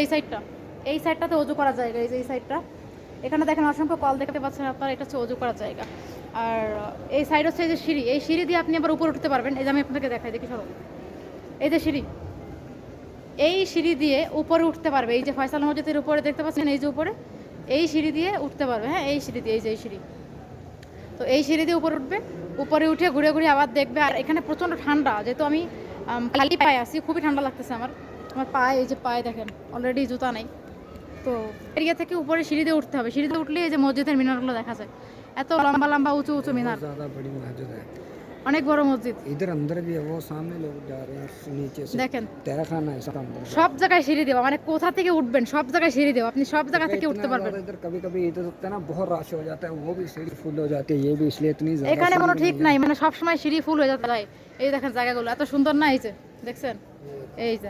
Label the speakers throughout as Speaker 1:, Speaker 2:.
Speaker 1: এই সাইডটা এই সাইডটাতে অজু করার জায়গা, এই যে এই সাইডটা এখানে দেখেন অসংখ্য কল দেখতে পাচ্ছেন আপনারা, এটা হচ্ছে অজু করার জায়গা। আর, এই সাইড হচ্ছে এই যে সিঁড়ি, এই সিঁড়ি দিয়ে আপনি আবার উপরে উঠতে পারবেন। এই যে আমি আপনাকে দেখাই, দেখি সরো। এই যে সিঁড়ি। এই সিঁড়ি দিয়ে উপরে উঠতে পারবে। এই যে ফয়সাল মসজিদের উপরে দেখতে পাচ্ছেন, এই যে উপরে। এই সিঁড়ি দিয়ে উঠতে পারবে হ্যাঁ এই সিঁড়ি দিয়ে, এই যে এই সিঁড়ি। তো এই সিঁড়ি দিয়ে উপরে উঠবে। উপরে উঠে ঘুরে ঘুরে আবার দেখবে। আর এখানে প্রচণ্ড ঠান্ডা, যেহেতু আমি, খালি পায়ে আছি, খুবই ঠান্ডা লাগতেছে আমার। আমার পায়ে এই যে পায়ে দেখেন অলরেডি জুতা নেই তো এরিয়া থেকে উপরে সিঁড়ি দিয়ে উঠতে হবে সিঁড়িতে উঠলে এই যে মসজিদের মিনারগুলো দেখা যায় এত লম্বা লম্বা উঁচু উঁচু মিনার
Speaker 2: बहुत ज्यादा बड़ी मस्जिद है
Speaker 1: অনেক বড় মসজিদ
Speaker 2: इधर अंदर भी है वो सामने लोग जा रहे हैं नीचे से
Speaker 1: দেখেন
Speaker 2: तेरा खाना है सब अंदर
Speaker 1: সব জায়গায় সিঁড়ি দেওয়া মানে কোথা থেকে উঠবেন সব জায়গায় সিঁড়ি দেওয়া আপনি সব জায়গা থেকে উঠতে
Speaker 2: इतना
Speaker 1: পারবেন
Speaker 2: ज्यादा इधर कभी कभी इधर होता है ना बहुत रश हो जाता है वो भी सीढ़ी फुल हो जाती है ये भी इसलिए इतनी ज्यादा
Speaker 1: এখানে
Speaker 2: सीढ़ी
Speaker 1: কোনো
Speaker 2: नहीं
Speaker 1: ঠিক
Speaker 2: है।
Speaker 1: নাই মানে সব সময় সিঁড়ি ফুল হয়ে যেতে যায় এই দেখেন জায়গাগুলো এত সুন্দর না এই যে দেখছেন এই যে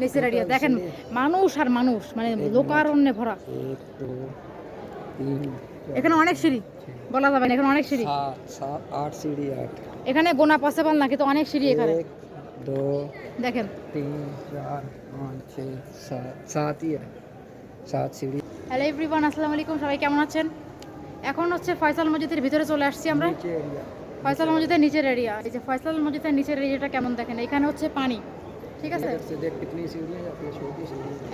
Speaker 1: নিচের দেখেন মানুষ আর মানুষ মানে লোকারণ্যে ভরা। এখানে অনেক সিঁড়ি বলা যাবে না এখানে অনেক সিঁড়ি।
Speaker 2: আট সিঁড়ি আট।
Speaker 1: এখানে গোনা পসিবল না কিন্তু অনেক সিঁড়ি এখানে।
Speaker 2: দু
Speaker 1: দেখেন।
Speaker 2: তিন চার পাঁচ ছয় সাত সাত সাত সিঁড়ি।
Speaker 1: হ্যালো এভরিওয়ান আসসালামু আলাইকুম সবাই কেমন আছেন? এখন হচ্ছে ফয়সাল মসজিদের ভিতরে চলে আসছি আমরা। ফয়সাল মসজিদের নিচের এরিয়া এই যে ফয়সাল মসজিদের নিচের এরিয়াটা কেমন দেখেন? এখানে হচ্ছে পানি। ঠিক আছে?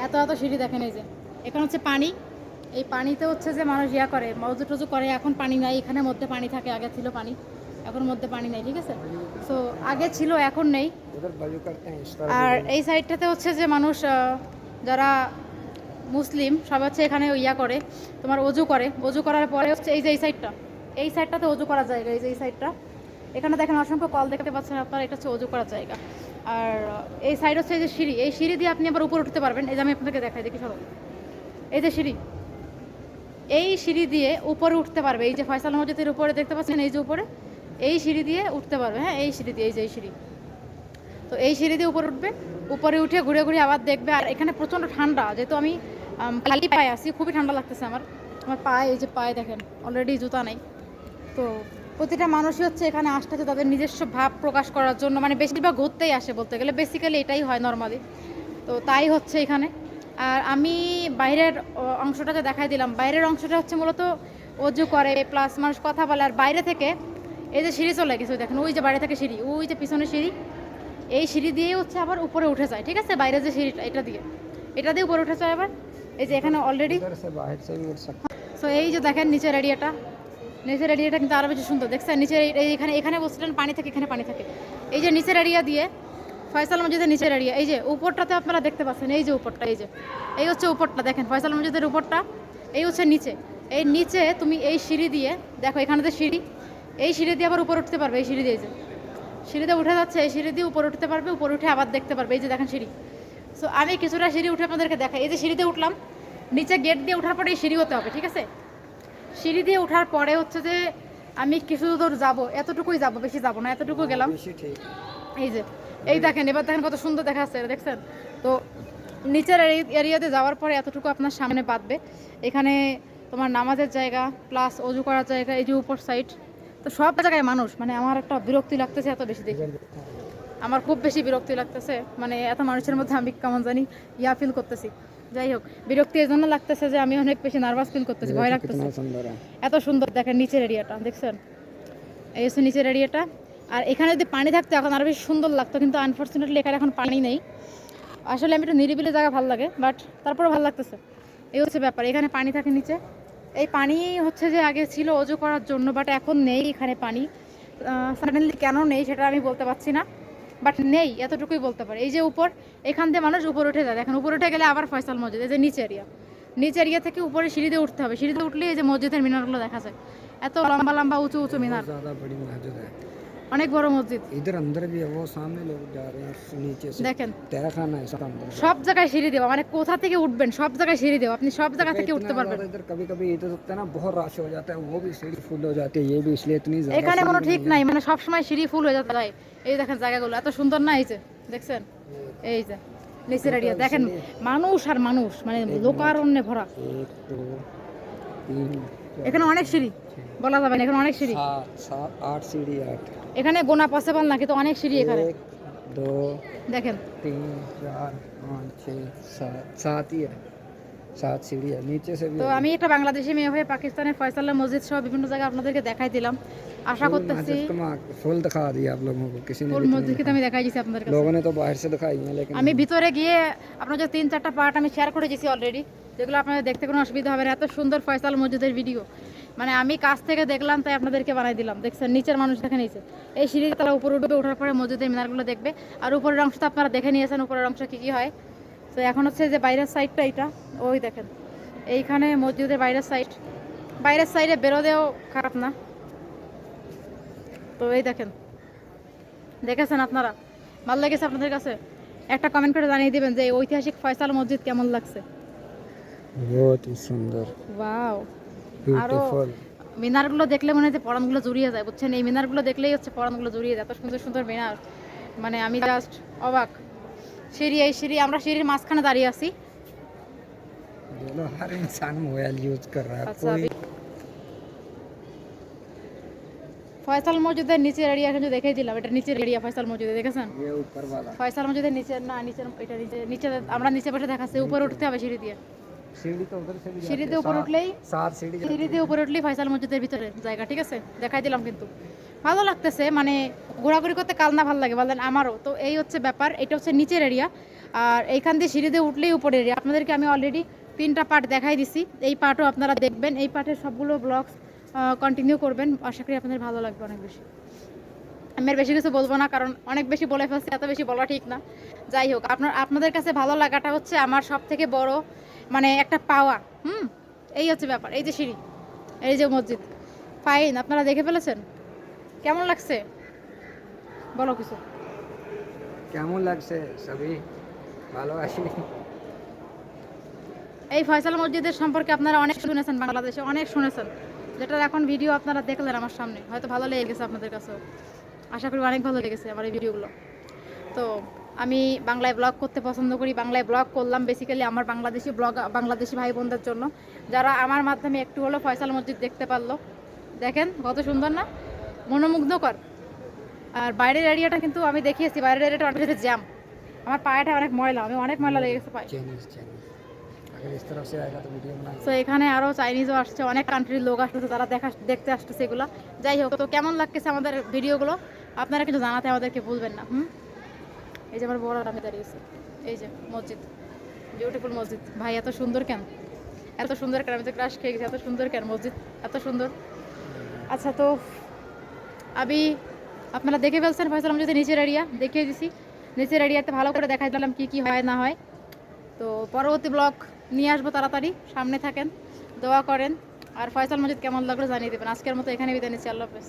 Speaker 1: এত এত সিঁড়ি দেখেন এই যে। এখানে হচ্ছে পানি। এই পানিতে হচ্ছে যে মানুষ ইয়া করে মজু টজু করে এখন পানি নাই। এখানে মধ্যে পানি থাকে আগে ছিল পানি। এখন মধ্যে পানি নাই ঠিক আছে? সো আগে ছিল এখন নেই। আর এই সাইডটাতে হচ্ছে যে মানুষ যারা মুসলিম সবাই হচ্ছে এখানে ইয়া করে তোমার অজু করে। অজু করার পরে হচ্ছে এই যে এই সাইডটা। এই সাইডটাতে অজু করা জায়গা এই যে এই সাইডটা। এখানে দেখেন অসংখ্য কল দেখতে পাচ্ছেন আপনারা এটা হচ্ছে অজু করার জায়গা। আর এই সাইড হচ্ছে এই যে সিঁড়ি। এই সিঁড়ি দিয়ে আপনি আবার উপরে উঠতে পারবেন। এই যে আমি আপনাকে দেখাই, দেখি সরো। এই যে সিঁড়ি। এই সিঁড়ি দিয়ে উপরে উঠতে পারবে। এই যে ফয়সাল মসজিদের উপরে দেখতে পাচ্ছেন? এই যে উপরে। এই সিঁড়ি দিয়ে উঠতে পারবে। হ্যাঁ এই সিঁড়ি দিয়ে, এই যে এই সিঁড়ি। তো এই সিঁড়ি দিয়ে উপরে উঠবে। উপরে উঠে ঘুরে ঘুরে আবার দেখবে। আর এখানে প্রচণ্ড ঠান্ডা। যেহেতু আমি খালি পায়ে আছি, খুবই ঠান্ডা লাগতেছে আমার। আমার পায়ে, এই যে পায়ে দেখেন অলরেডি জুতা নেই। তো প্রতিটা মানুষই হচ্ছে এখানে আসতে হচ্ছে তাদের নিজস্ব ভাব প্রকাশ করার জন্য মানে বেশিরভাগ ঘুরতেই আসে বলতে গেলে। বেসিক্যালি এটাই হয় নর্মালি তো তাই হচ্ছে এখানে। আর আমি বাইরের অংশটাকে দেখাই দিলাম। বাইরের অংশটা হচ্ছে মূলত অজু করে প্লাস মানুষ কথা বলে। আর বাইরে থেকে এই যে সিঁড়ি চলে গেছে দেখেন ওই যে বাইরে থেকে সিঁড়ি ওই যে পিছনে সিঁড়ি এই সিঁড়ি দিয়েই হচ্ছে আবার উপরে উঠে যায় ঠিক আছে? বাইরে যে সিঁড়িটা এটা দিয়ে। এটা দিয়ে উপরে উঠে যায় আবার। এই যে এখানে অলরেডি সো এই যে দেখেন নিচের এরিয়াটা নিচের এরিয়াটা কিন্তু আরও বেশি সুন্দর। দেখছেন? নিচের এখানে এখানে বসছিলেন, পানি থাকে এখানে পানি থাকে। এই যে নিচের এরিয়া দিয়ে, ফয়সাল মসজিদের নিচের এরিয়া এই যে উপরটাতে আপনারা দেখতে পাচ্ছেন, এই যে উপরটা, এই যে। এই হচ্ছে উপরটা, দেখেন, ফয়সাল মসজিদের উপরটা, এই হচ্ছে নিচে। এই নিচে তুমি এই সিঁড়ি দিয়ে, দেখো, এখানে তো সিঁড়ি, এই সিঁড়ি দিয়ে আবার উপরে উঠতে পারবে, এই সিঁড়ি দিয়ে যে। সিঁড়িতে উঠে যাচ্ছে, এই সিঁড়ি দিয়ে উপরে উঠতে পারবে, উপরে উঠে আবার দেখতে পারবে, এই যে দেখেন সিঁড়ি। সো আমি কিছুটা সিঁড়ি উঠে আপনাদেরকে দেখাই। এই যে সিঁড়িতে উঠলাম, নিচে গেট দিয়ে ওঠার পরে এই সিঁড়ি হতে হবে, ঠিক আছে? সিঁড়ি দিয়ে ওঠার পরে হচ্ছে যে আমি কিছু দূর যাব এতটুকুই যাব বেশি যাব না এতটুকু
Speaker 2: হ্যাঁ, গেলাম।
Speaker 1: এই যে এই দেখেন এবার দেখেন কত সুন্দর দেখাচ্ছে দেখছেন? তো নিচের এরিয়াতে যাওয়ার পরে এতটুকু আপনার সামনে বাঁধবে। এখানে তোমার নামাজের জায়গা প্লাস অজু করার জায়গা এই যে উপর সাইড তো সব জায়গায় মানুষ মানে আমার একটা বিরক্তি লাগতেছে এত বেশি দেখি। আমার খুব বেশি বিরক্তি লাগতেছে মানে এত মানুষের মধ্যে আমি কেমন জানি ইয়া ফিল করতেছি। যাই হোক বিরক্তি এই জন্য লাগতেছে যে আমি অনেক বেশি নার্ভাস ফিল করতেছি ভয় লাগতেছে। এত সুন্দর দেখেন নিচের এরিয়াটা দেখছেন? এই হচ্ছে নিচের এরিয়াটা আর এখানে যদি পানি থাকতো এখন আরও বেশি সুন্দর লাগতো কিন্তু আনফর্চুনেটলি এখানে এখন পানি নেই। আসলে আমি একটু নিরিবিলি জায়গা ভালো লাগে বাট তারপরে ভালো লাগতেছে। এই হচ্ছে ব্যাপার এখানে পানি থাকে নিচে। এই পানি হচ্ছে যে আগে ছিল অজু করার জন্য বাট এখন নেই এখানে পানি। সাডেনলি কেন নেই সেটা আমি বলতে পারছি না বাট নেই এতটুকুই বলতে পারি। এই যে উপর এখান থেকে মানুষ উপর উঠে যায় দেখেন উপর উঠে গেলে আবার ফয়সাল মসজিদ এই যে নিচে এরিয়া নিচে এরিয়া থেকে উপরে সিঁড়িতে উঠতে হবে সিঁড়িতে উঠলে এই যে মসজিদের মিনারগুলো দেখা যায় এত লম্বা লম্বা উঁচু উঁচু মিনার
Speaker 2: बहुत ज्यादा बड़ी मस्जिद है
Speaker 1: অনেক বড় মসজিদ
Speaker 2: इधर अंदर भी है वो सामने लोग जा रहे हैं नीचे से
Speaker 1: দেখেন
Speaker 2: तेरा खाना है सब अंदर
Speaker 1: সব জায়গায় সিঁড়ি দেওয়া মানে কোথা থেকে উঠবেন সব জায়গায় সিঁড়ি দেওয়া আপনি সব জায়গা থেকে উঠতে
Speaker 2: इतना
Speaker 1: পারবেন
Speaker 2: ज्यादा इधर कभी कभी इधर होता है ना बहुत रश हो जाता है वो भी सीढ़ी फुल हो जाती है ये भी इसलिए इतनी ज्यादा
Speaker 1: এখানে কোনো
Speaker 2: सीढ़ी
Speaker 1: ঠিক
Speaker 2: नहीं
Speaker 1: নাই মানে সব সময় সিঁড়ি ফুল হয়ে যেতে যায় এই দেখেন জায়গাগুলো এত সুন্দর না এই যে দেখছেন? এই যে নিচের এরিয়া দেখেন মানুষ আর মানুষ মানে লোকারণ্যে ভরা। এখানে অনেক সিঁড়ি বলা যাবে না এখানে অনেক সিঁড়ি।
Speaker 2: আট সিঁড়ি আট।
Speaker 1: এখানে গোনা পসিবল না কিন্তু অনেক সিঁড়ি এখানে।
Speaker 2: দো
Speaker 1: দেখেন।
Speaker 2: তিন চার পাঁচ ছয় সাত ইয়ে সাত সিঁড়ি নিচে
Speaker 1: তো আমি একটা বাংলাদেশি মেয়ে হয়ে পাকিস্তানের ফয়সাল্লা মসজিদ সহ বিভিন্ন জায়গায় আপনাদেরকে দেখাই দিলাম। আশা
Speaker 2: फुल
Speaker 1: করতেছি
Speaker 2: मस्जिद कमा फुल दिखा दिया आप लोगों को किसी ने
Speaker 1: ফুল
Speaker 2: भी इतनी
Speaker 1: মসজিদ কিন্তু আমি দেখাই দিয়েছি আপনাদের কাছে
Speaker 2: लोगों ने तो बाहर से दिखाई है लेकिन
Speaker 1: আমি ভিতরে গিয়ে আপনার যে তিন চারটা পার্ট আমি শেয়ার করে দিয়েছি অলরেডি যেগুলো আপনাদের দেখতে কোনো অসুবিধা হবে না এত সুন্দর ফয়সাল মসজিদের ভিডিও মানে আমি কাছ থেকে দেখলাম তাই আপনাদেরকে বানাই দিলাম দেখছেন নিচের মানুষ দেখে নিয়েছে এই সিঁড়ি তারা উপরে উঠবে ওঠার পরে মসজিদের মিনারগুলো দেখবে আর উপরের অংশ তো আপনারা দেখে নিয়েছেন উপরের অংশ কী কী হয় তো এখন হচ্ছে যে বাইরের সাইডটা এটা ওই দেখেন এইখানে মসজিদের বাইরের সাইড বাইরের সাইডে বেরোদেও খারাপ না তো এই দেখেন। দেখেছেন আপনারা? ভালো লেগেছে আপনাদের কাছে? একটা কমেন্ট করে জানিয়ে দিবেন যে ঐতিহাসিক ফয়সাল মসজিদ কেমন লাগছে? মিনারগুলো দেখলে মনে হচ্ছে পড়ানগুলো জড়িয়ে যায় বুঝছেন? এই মিনারগুলো দেখলেই হচ্ছে পড়ানগুলো জড়িয়ে যায়। এত সুন্দর সুন্দর মিনার। মানে আমি জাস্ট অবাক। সিঁড়ি এই সিঁড়ি আমরা সিঁড়ির মাঝখানে দাঁড়িয়ে আছি।
Speaker 2: মোবাইল ইউজ কর।
Speaker 1: আচ্ছা, ফয়সাল মসজিদের নিচের এরিয়া কিন্তু দেখেছিলাম এটা নিচের এরিয়া ফয়সাল মসজিদে দেখেছেন? ফয়সাল মসজিদের নিচের না নিচের এটা নিচে নিচে আমরা নিচে বসে দেখাচ্ছি উপরে উঠতে হবে সিঁড়ি দিয়ে। সিঁড়িতে উপরে উঠলেই সিঁড়িতে উপরে উঠলেই ফয়সাল মসজিদের ভিতরে জায়গা ঠিক আছে? দেখাই দিলাম কিন্তু। ভালো লাগতেছে মানে ঘোরাঘুরি করতে কাল না ভালো লাগে বলেন আমারও। তো এই হচ্ছে ব্যাপার এটা হচ্ছে নিচের এরিয়া আর এইখান দিয়ে সিঁড়িতে উঠলেই উপরে এরিয়া আপনাদেরকে আমি অলরেডি তিনটা পার্ট দেখাই দিছি। এই পার্টও আপনারা দেখবেন। এই পার্টের সবগুলো ব্লগস কন্টিনিউ করবেন। আশা করি আপনাদের ভালো লাগবে অনেক বেশি। আমি আর বেশি কিছু বলব না কারণ অনেক বেশি বলে ফেলছি এত বেশি বলা ঠিক না। যাই হোক আপনার আপনাদের কাছে ভালো লাগাটা হচ্ছে আমার সব থেকে বড় মানে একটা পাওয়া। হুম? এই হচ্ছে ব্যাপার এই যে সিঁড়ি এই যে মসজিদ। ফাইন আপনারা দেখে ফেলেছেন? কেমন লাগছে? বলো কিছু।
Speaker 2: কেমন লাগছে সবই ভালো আছি।
Speaker 1: এই ফয়সাল মসজিদের সম্পর্কে আপনারা অনেক শুনেছেন বাংলাদেশে অনেক শুনেছেন। যেটার এখন ভিডিও আপনারা দেখলেন আমার সামনে, হয়তো ভালো লেগে গেছে আপনাদের কাছেও। আশা করি অনেক ভালো লেগেছে আমার এই ভিডিওগুলো। তো আমি বাংলায় ব্লগ করতে পছন্দ করি, বাংলায় ব্লগ করলাম বেসিক্যালি আমার বাংলাদেশি ব্লগ বাংলাদেশি ভাই বোনদের জন্য। যারা আমার মাধ্যমে একটু হলেও ফয়সাল মসজিদ দেখতে পারল। দেখেন, কত সুন্দর না? মনোমুগ্ধকর। আর বাইরের এরিয়াটা কিন্তু আমি দেখিয়েছি, বাইরের এরিয়াটা অনেক জ্যাম আমার পায়েটা অনেক ময়লা, আমি অনেক ময়লা লেগে গেছে পায়ে। তো এখানে আরও চাইনিজও আসছে, অনেক কান্ট্রির লোক আসতেছে, তারা দেখা দেখতে আসতেছে এগুলো। যাই হোক, তো কেমন লাগতেছে আমাদের ভিডিওগুলো আপনারা কিন্তু জানাতে আমাদেরকে ভুলবেন না, হুম? এই যে আমার বড় আমি দাঁড়িয়েছি এই যে মসজিদ বিউটিফুল মসজিদ। ভাই, এত সুন্দর কেন? এত সুন্দর কেন? আমি তো ক্রাশ খেয়ে গেছি, এত সুন্দর কেন মসজিদ? এত সুন্দর। আচ্ছা তো আমি আপনারা দেখে ফেলছেন ফয়সাল যদি নিচের এরিয়া দেখিয়ে দিছি। নিচের এরিয়াতে ভালো করে দেখাই দিলাম কী কী হয়, না হয়। তো পরবর্তী ব্লগ নিয়ে আসব তাড়াতাড়ি, সামনে থাকেন, দোয়া করেন। আর ফয়সাল মজিদ কেমন লাগল জানিয়ে দেবেন। আজকের মতো এখানে বিদায় নিচ্ছি, আল্লাহ হাফেজ।